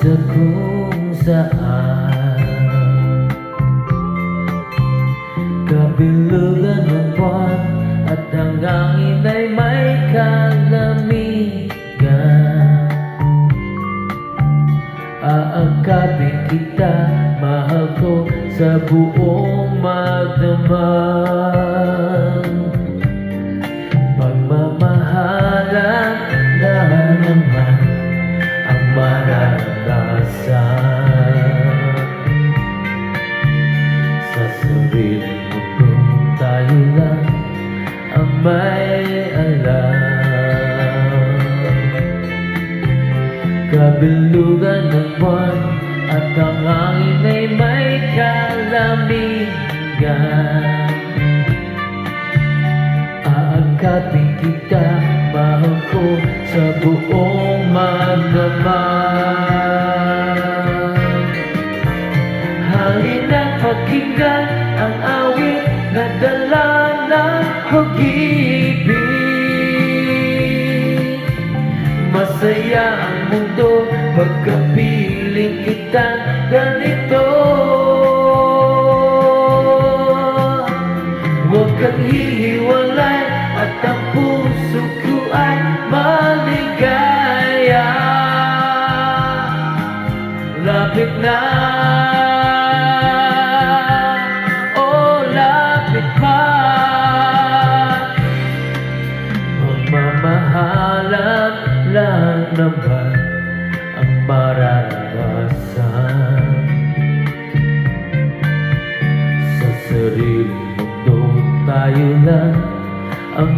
sa kung saan. Kabilugan ng buwan at ang hangin ay may kalamigan. Aangkapin kita, mahal ko sa buong magdamag. Kabilugan ng buwan at ang hangin ay may kalamigan Aangkapin kita, mahal ko sa buong magdamag Halina't pakinggan ang awit na dala ng pag-ibig Masaya ang mundo pagkapiling kitang ganito. Huwag kang hihiwalay at ang puso ko ay maligaya. Lapit na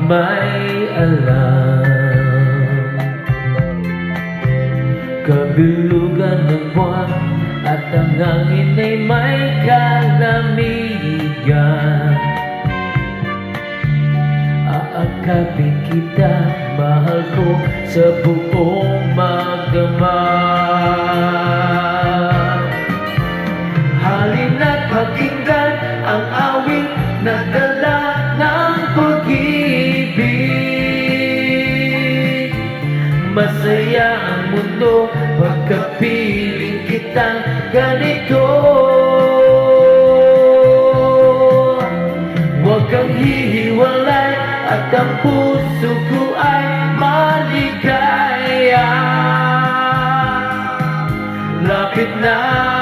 may alam. Kabilugan ng buwan at ang hangin ay may kalamigan. Aakapin kita, mahal ko sa buong magdamag Halina't pakinggan ang ang mundo pagkapiling kitang ganito. Huwag kang hihiwalay at ang puso ko ay maligaya. Lapit na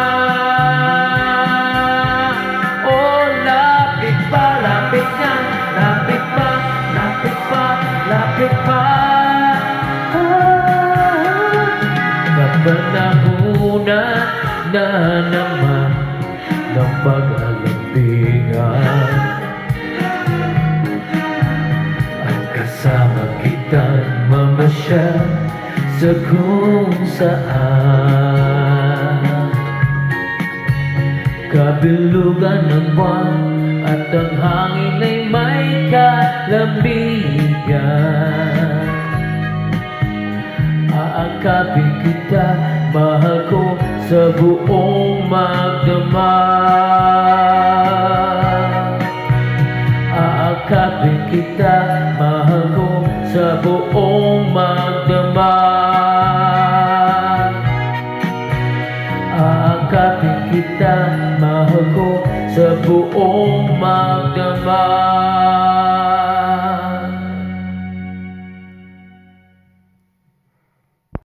na naman ng pag-alambingan. Ang kasama kitang mamasyal sa kung saan. Kabilugan ng buwan at ang hangin ay may kalamigan Aakapin kita, mahal ko sa buong magdamag Aakapin kita, mahal ko sa buong magdamag Aakapin kita, mahal ko sa buong magdamag